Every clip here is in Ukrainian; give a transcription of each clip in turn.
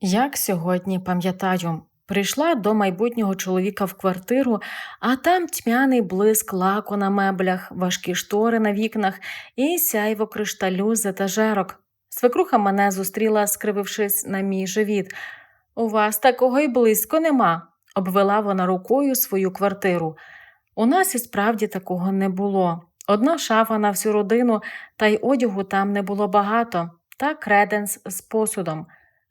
Як сьогодні пам'ятаю, прийшла до майбутнього чоловіка в квартиру, а там тьмяний блиск лаку на меблях, важкі штори на вікнах і сяйво кришталю з етажерок. Свекруха мене зустріла, скривившись на мій живіт. У вас такого й близько нема, обвела вона рукою свою квартиру. У нас і справді такого не було. Одна шафа на всю родину, та й одягу там не було багато, та креденс з посудом.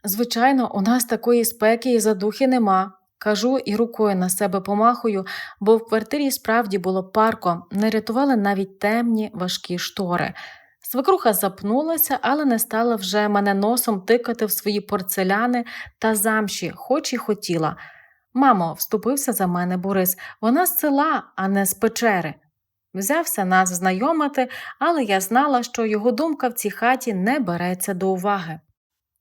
Звичайно, у нас такої спеки і задухи нема. Кажу і рукою на себе помахую, бо в квартирі справді було парко, не рятували навіть темні важкі штори. Свекруха запнулася, але не стала вже мене носом тикати в свої порцеляни та замші, хоч і хотіла. Мамо, вступився за мене Борис, вона з села, а не з печери. Взявся нас знайомити, але я знала, що його думка в цій хаті не береться до уваги.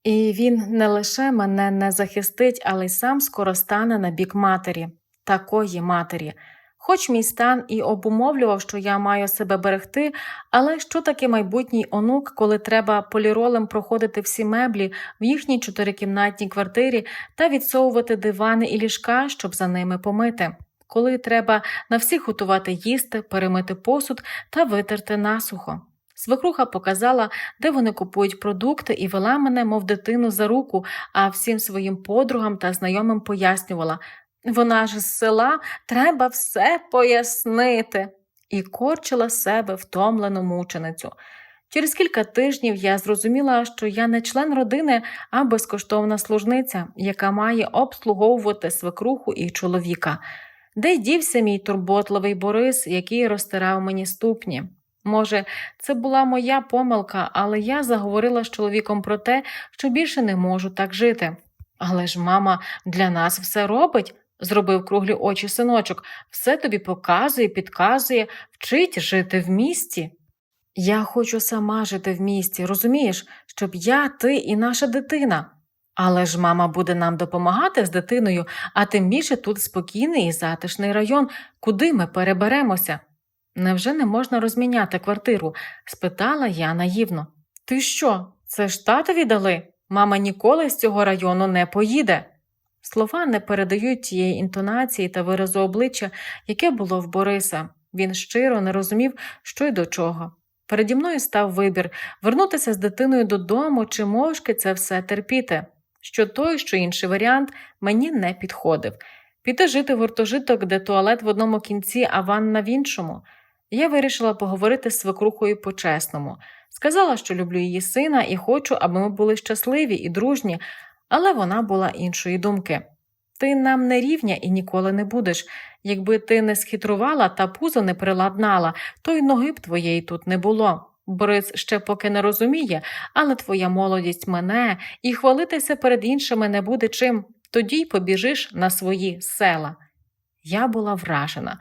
І він не лише мене не захистить, але й сам скоро стане на бік матері, такої матері. Хоч мій стан і обумовлював, що я маю себе берегти, але що таке майбутній онук, коли треба поліролем проходити всі меблі в їхній чотирикімнатній квартирі та відсовувати дивани і ліжка, щоб за ними помити, коли треба на всіх готувати їсти, перемити посуд та витерти насухо. Свекруха показала, де вони купують продукти, і вела мене, мов дитину, за руку, а всім своїм подругам та знайомим пояснювала вона ж з села треба все пояснити, і корчила себе втомлену мученицю. Через кілька тижнів я зрозуміла, що я не член родини, а безкоштовна служниця, яка має обслуговувати свекруху і чоловіка. Де дівся мій турботливий Борис, який розтирав мені ступні? Може, це була моя помилка, але я заговорила з чоловіком про те, що більше не можу так жити. Але ж мама для нас все робить, зробив круглі очі синочок, все тобі показує, підказує, вчить жити в місті. Я хочу сама жити в місті, розумієш, щоб я, ти і наша дитина. Але ж мама буде нам допомагати з дитиною, а тим більше тут спокійний і затишний район, куди ми переберемося. Невже не можна розміняти квартиру? спитала я наївно. Ти що? Це ж татові дали? Мама ніколи з цього району не поїде. Слова не передають тієї інтонації та виразу обличчя, яке було в Бориса. Він щиро не розумів, що й до чого. Переді мною став вибір вернутися з дитиною додому чи мовчки це все терпіти. Що той, що інший варіант мені не підходив. Піти жити в гуртожиток, де туалет в одному кінці, а ванна в іншому. Я вирішила поговорити з свекрухою по-чесному. Сказала, що люблю її сина і хочу, аби ми були щасливі і дружні, але вона була іншої думки. Ти нам не рівня і ніколи не будеш. Якби ти не схитрувала та пузо не приладнала, то й ноги б твоєї тут не було. Борис ще поки не розуміє, але твоя молодість мене, і хвалитися перед іншими не буде чим, тоді й побіжиш на свої села. Я була вражена.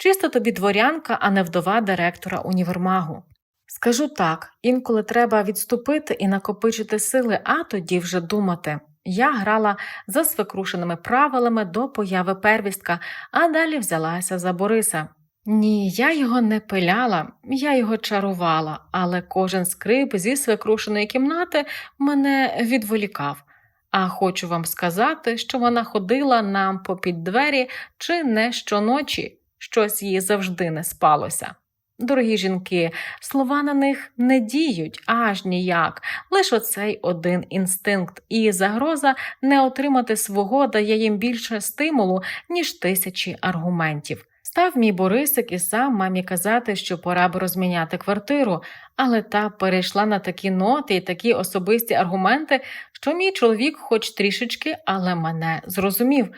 Чисто тобі дворянка, а не вдова директора універмагу. Скажу так, інколи треба відступити і накопичити сили, а тоді вже думати. Я грала за свекрушеними правилами до появи первістка, а далі взялася за Бориса. Ні, я його не пиляла, я його чарувала, але кожен скрип зі свекрушеної кімнати мене відволікав. А хочу вам сказати, що вона ходила нам попід двері чи не щоночі, щось їй завжди не спалося. Дорогі жінки, слова на них не діють аж ніяк, лише оцей один інстинкт, і загроза не отримати свого дає їм більше стимулу, ніж тисячі аргументів. Став мій Борисик і сам мамі казати, що пора б розміняти квартиру, але та перейшла на такі ноти і такі особисті аргументи, що мій чоловік, хоч трішечки, але мене зрозумів.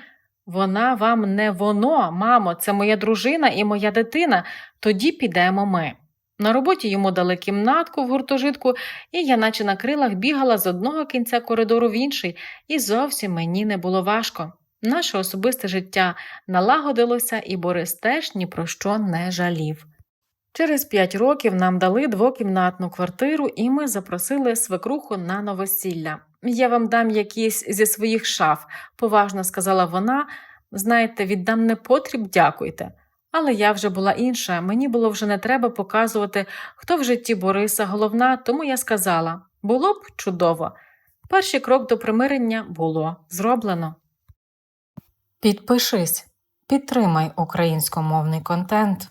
Вона вам не воно, мамо, це моя дружина і моя дитина, тоді підемо ми. На роботі йому дали кімнатку в гуртожитку, і я, наче на крилах, бігала з одного кінця коридору в інший, і зовсім мені не було важко. Наше особисте життя налагодилося, і Борис теж ні про що не жалів. Через п'ять років нам дали двокімнатну квартиру, і ми запросили свекруху на новосілля. Я вам дам якісь зі своїх шаф, поважно сказала вона. Знаєте, віддам непотріб, дякуйте. Але я вже була інша, мені було вже не треба показувати, хто в житті Бориса головна, тому я сказала було б чудово. Перший крок до примирення було зроблено. Підпишись, підтримай українськомовний контент.